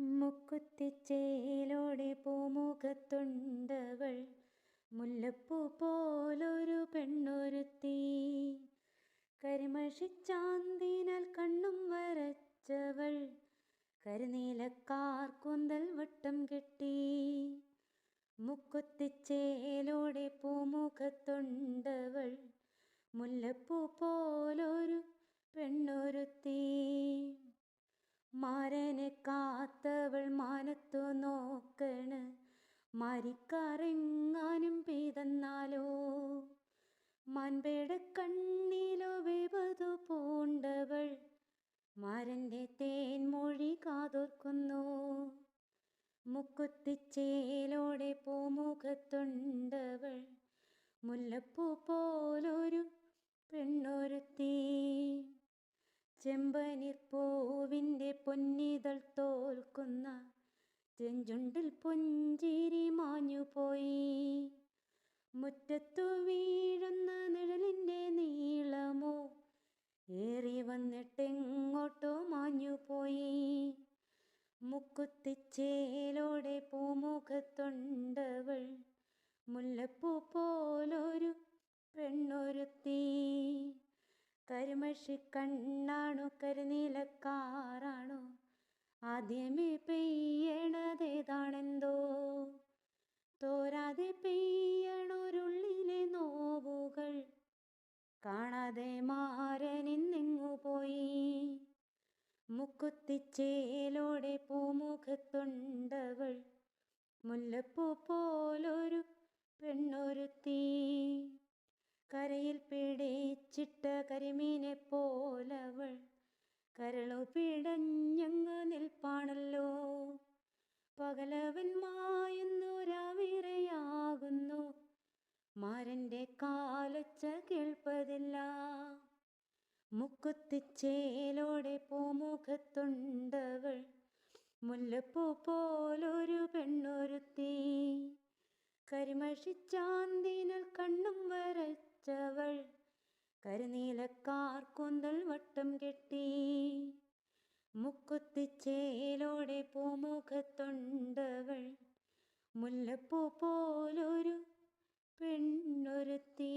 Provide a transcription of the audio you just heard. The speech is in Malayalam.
മുക്കുത്തിച്ചേലോടെ പൂമുഖത്തുണ്ടവൾ. മുല്ലപ്പൂ പോലൊരു പെണ്ണൊരുത്തി. കരിമഷിച്ചാന്തിനാൽ കണ്ണും വരച്ചവൾ. കരുനീലക്കാർ കൂന്തൽ വട്ടം കെട്ടി. മുക്കുത്തിച്ചേലോടെ പൂമുഖത്തുണ്ടവൾ. മുല്ലപ്പൂ പോലൊരു പെണ്ണൊരുത്തി. മാരനെ കാത്തവൾ മാനത്തു നോക്കണ്. മരിക്കാറെങ്ങാനും പെയ്തെന്നാലോ? മൻപേട കണ്ണിലോ വിപതു പൂണ്ടവൾ. മരന്റെ തേൻമൊഴി കാതോർക്കുന്നു. മുക്കുത്തിച്ചേലോടെ പൂമുഖത്തുണ്ടവൾ. മുല്ലപ്പൂ പോലൊരു പെണ്ണൊരുത്തി ചെമ്പനിർപ്പൂവിന്റെ പൊന്നിതൾ തോൽക്കുന്ന ചെഞ്ചുണ്ടിൽ പുഞ്ചിരി മാഞ്ഞുപോയി മുറ്റത്തു വീഴുന്ന നിഴലിന്റെ നീളമോ ഏറി വന്നിട്ടെങ്ങോട്ടോ മാഞ്ഞുപോയി മുക്കുത്തിച്ചേലോടെ പൂമുഖത്തുണ്ടവൾ മുല്ലപ്പൂ പോലൊരു പെണ്ണൊരുത്തി. കരിമഷി കണ്ണാണു കരുനീലക്കാറാണോ. ആദ്യമേ പെയ്യണതേതാണെന്തോ? തോരാതെ പെയ്യണൊരുള്ളിലെ നോവുകൾ. കാണാതെ മാരനിന്നെങ്ങു പോയി? മുക്കുത്തിച്ചേലോടെ പൂമുഖത്തുണ്ടവൾ. മുല്ലപ്പൂ പോലൊരു പെണ്ണൊരുത്തീ. പിടിച്ചിട്ട കരിമീനെ പോലവൾ കരളു പിടഞ്ഞങ്ങ് നിൽപ്പാണല്ലോ. പകലവൻ മായുന്നു രാവിറയാകുന്നു. മാരന്റെ കാലൊച്ച കേൾപ്പതില്ല. മുക്കുത്തിച്ചേലോടെ പൂമുഖത്തുണ്ടവൾ മുല്ലപ്പൂ പോലൊരു പെണ്ണൊരുത്തി. കരിമഷിച്ചാന്തിനാൽ കണ്ണും വരച്ചവൾ കരുനീലക്കാർ കൊന്തൽ വട്ടം കെട്ടി. മുക്കുത്തിച്ചേലോടെ പൂമുഖത്തുണ്ടവൾ മുല്ലപ്പൂ പോലൊരു പെണ്ണൊരുത്തി.